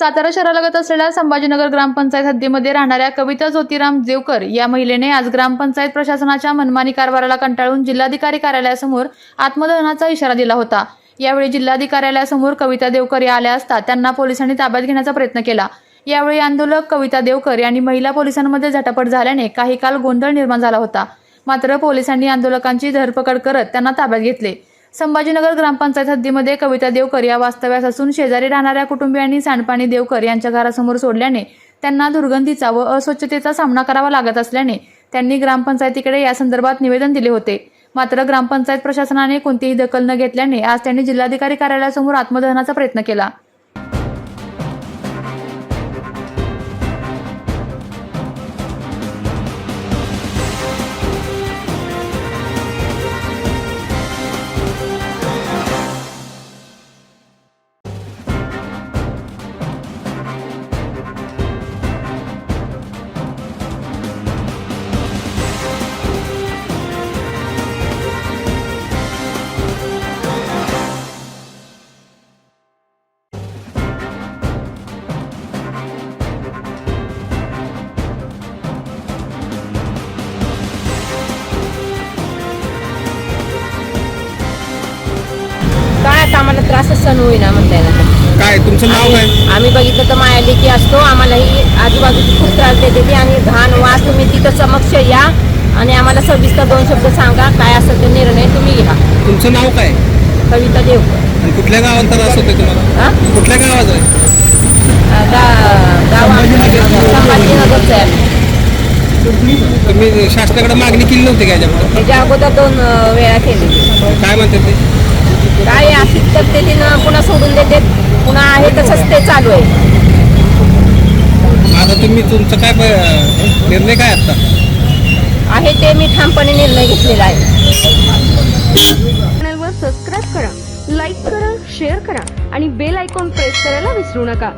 सातारा शहरालगत असलेल्या संभाजीनगर ग्रामपंचायत हद्दीमध्ये राहणाऱ्या कविता ज्योतिराम देवकर या महिलेने आज ग्रामपंचायत प्रशासनाच्या मनमानी कारभाराला कंटाळून जिल्हाधिकारी कार्यालयासमोर आत्मदहनाचा इशारा दिला होता. यावेळी जिल्हाधिकार्यालयासमोर कविता देवकर या आल्या असता त्यांना पोलिसांनी ताब्यात घेण्याचा प्रयत्न केला. यावेळी आंदोलक कविता देवकर यांनी महिला पोलिसांमध्ये झटापट झाल्याने काही काल गोंधळ निर्माण झाला होता. मात्र पोलिसांनी आंदोलकांची धरपकड करत त्यांना ताब्यात घेतले. संभाजीनगर ग्रामपंचायत हद्दीमध्ये कविता देवकर या वास्तव्यास असून शेजारी राहणाऱ्या कुटुंबियांनी सांडपाणी देवकर यांच्या घरासमोर सोडल्याने त्यांना दुर्गंधीचा व अस्वच्छतेचा सामना करावा लागत असल्याने त्यांनी ग्रामपंचायतीकडे या संदर्भात निवेदन दिले होते. मात्र ग्रामपंचायत प्रशासनाने कोणतीही दखल न घेतल्याने आज त्यांनी जिल्हाधिकारी कार्यालयासमोर आत्मदहनाचा प्रयत्न केला. त्रासच सहन होईना म्हणता येणार. काय तुमचं नाव काय? आम्ही बघितलं तर माया लेकी असतो आम्हालाही आजूबाजूची खूप त्रास देते ती आणि घाण वास तुम्ही तिथं समक्ष या आणि आम्हाला सविस्तर दोन शब्द सांगा काय असेल ते निर्णय तुम्ही घ्या. तुमचं नाव काय? कविता देव. आणि कुठल्या गावात त्रास तुम्हाला? हा? कुठल्या गावात आहे? अं, गा- गाव संभाजीनगरचं आहे तुम्ही शासनाकडे मागणी केली नव्हती का याच्याबद्दल? त्याच्या अगोदर दोन अं, वेळा केली. काय म्हणतात ते? काय अशीच करते ती न पुन्हा सोडून देते पुन्हा आहे तसंच ते चालू आहे. आता तुम्ही तुमचं काय प- निर्णय काय आता? आहे ते मी ठामपणे निर्णय घेतलेला आहे. चॅनलवर सबस्क्राईब करा लाईक करा शेअर करा आणि बेल आयकॉन प्रेस करायला विसरू नका.